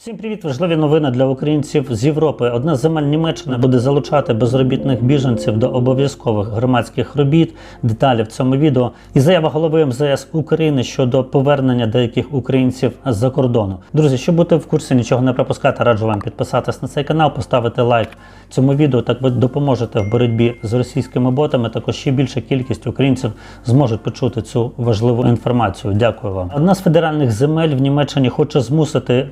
Всім привіт! Важливі новини для українців з Європи. Одна земель Німеччини буде залучати безробітних біженців до обов'язкових громадських робіт. Деталі в цьому відео. І заява голови МЗС України щодо повернення деяких українців з-за кордону. Друзі, щоб бути в курсі, нічого не пропускати, раджу вам підписатись на цей канал, поставити лайк цьому відео. Так ви допоможете в боротьбі з російськими ботами. Також ще більша кількість українців зможуть почути цю важливу інформацію. Дякую вам. Одна з федеральних земель в Німеччині хоче змусити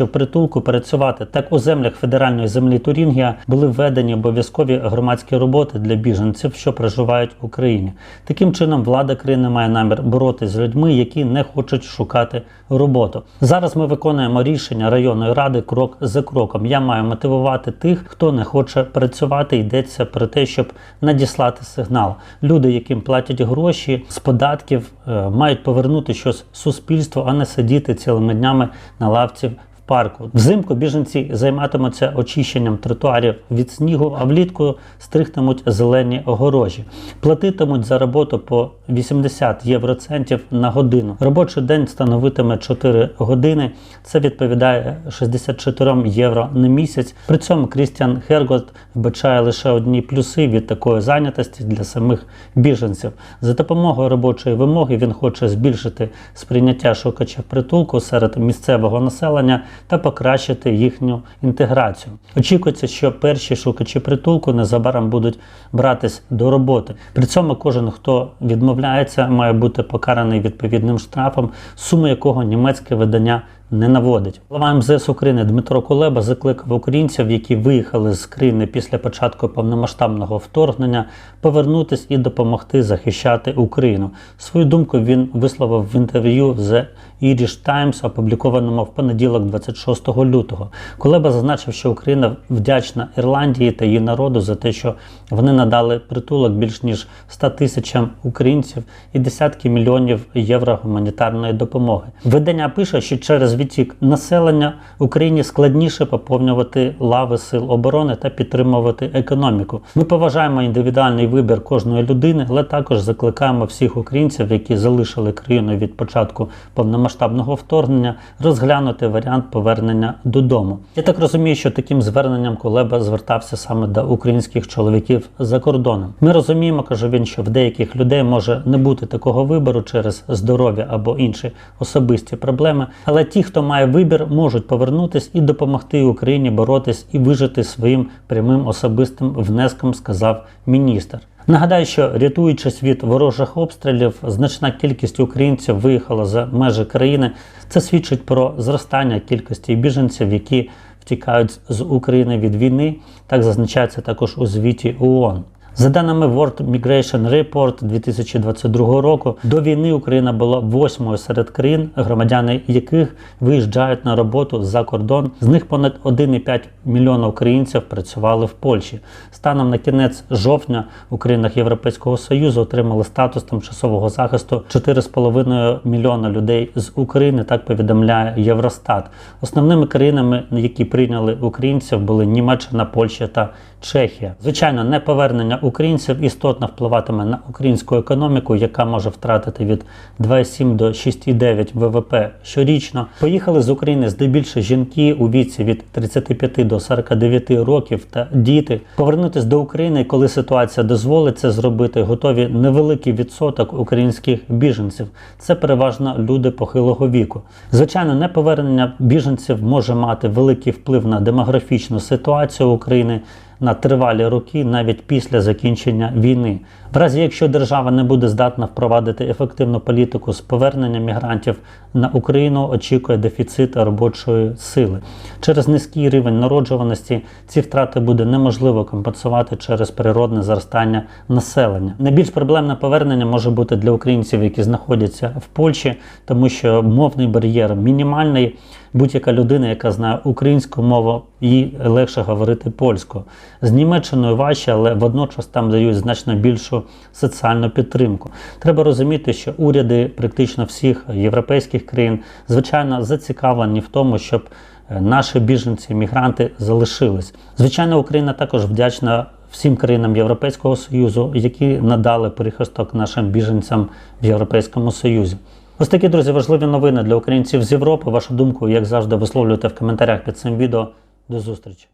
отримувачів притулку працювати. Так у землях федеральної землі Турінгія були введені обов'язкові громадські роботи для біженців, що проживають в Україні. Таким чином, влада країни має намір боротися з людьми, які не хочуть шукати роботу. Зараз ми виконуємо рішення районної ради крок за кроком. Я маю мотивувати тих, хто не хоче працювати. Йдеться про те, щоб надіслати сигнал. Люди, яким платять гроші з податків, е, мають повернути щось суспільству, а не сидіти цілими днями на лавці парку. Взимку біженці займатимуться очищенням тротуарів від снігу, а влітку стригтимуть зелені огорожі. Платитимуть за роботу по 80 євроцентів на годину. Робочий день становитиме 4 години. Це відповідає 64 євро на місяць. При цьому Крістіан Хергот вбачає лише одні плюси від такої зайнятості для самих біженців. За допомогою робочої вимоги він хоче збільшити сприйняття шукачів притулку серед місцевого населення та покращити їхню інтеграцію. Очікується, що перші шукачі притулку незабаром будуть братись до роботи. При цьому кожен, хто відмовляється, має бути покараний відповідним штрафом, суму якого німецьке видання не наводить. Голова МЗС України Дмитро Кулеба закликав українців, які виїхали з країни після початку повномасштабного вторгнення, повернутись і допомогти захищати Україну. Свою думку він висловив в інтерв'ю з Irish Times, опублікованому в понеділок, 26 лютого. Кулеба зазначив, що Україна вдячна Ірландії та її народу за те, що вони надали притулок більш ніж 100 тисячам українців і десятки мільйонів євро гуманітарної допомоги. Видання пише, що через відтік населення Україні складніше поповнювати лави сил оборони та підтримувати економіку. Ми поважаємо індивідуальний вибір кожної людини, але також закликаємо всіх українців, які залишили країну від початку повномасштабного вторгнення, розглянути варіант повернення додому. Я так розумію, що таким зверненням Кулеба звертався саме до українських чоловіків за кордоном. Ми розуміємо, каже він, що в деяких людей може не бути такого вибору через здоров'я або інші особисті проблеми, але ті, хто має вибір, можуть повернутись і допомогти Україні боротись і вижити своїм прямим особистим внеском, сказав міністр. Нагадаю, що рятуючись від ворожих обстрілів, значна кількість українців виїхала за межі країни. Це свідчить про зростання кількості біженців, які втікають з України від війни. Так зазначається також у звіті ООН. За даними World Migration Report 2022 року, до війни Україна була восьмою серед країн, громадяни яких виїжджають на роботу за кордон. З них понад 1,5 мільйона українців працювали в Польщі. Станом на кінець жовтня у країнах Європейського Союзу отримали статус тимчасового захисту 4,5 мільйона людей з України. Так повідомляє Євростат. Основними країнами, які прийняли українців, були Німеччина, Польща та Чехія. Звичайно, неповернення українців істотно впливатиме на українську економіку, яка може втратити від 2,7 до 6,9 ВВП щорічно. Поїхали з України здебільшого жінки у віці від 35 до 49 років та діти. Повернутися до України, коли ситуація дозволить це зробити, готові невеликий відсоток українських біженців. Це переважно люди похилого віку. Звичайно, неповернення біженців може мати великий вплив на демографічну ситуацію України на тривалі роки навіть після закінчення війни. В разі якщо держава не буде здатна впровадити ефективну політику з повернення мігрантів на Україну, очікує дефіцит робочої сили. Через низький рівень народжуваності ці втрати буде неможливо компенсувати через природне зростання населення. Найбільш проблемне повернення може бути для українців, які знаходяться в Польщі, тому що мовний бар'єр мінімальний. Будь-яка людина, яка знає українську мову, їй легше говорити польською. З Німеччиною важче, але водночас там дають значно більшу соціальну підтримку. Треба розуміти, що уряди практично всіх європейських країн звичайно зацікавлені в тому, щоб е, наші біженці, мігранти залишились. Звичайно, Україна також вдячна. Всім країнам Європейського Союзу, які надали прихисток нашим біженцям в Європейському Союзі. Ось такі друзі важливі новини для українців з Європи. Вашу думку, як завжди, висловлюйте в коментарях під цим відео. До зустрічі.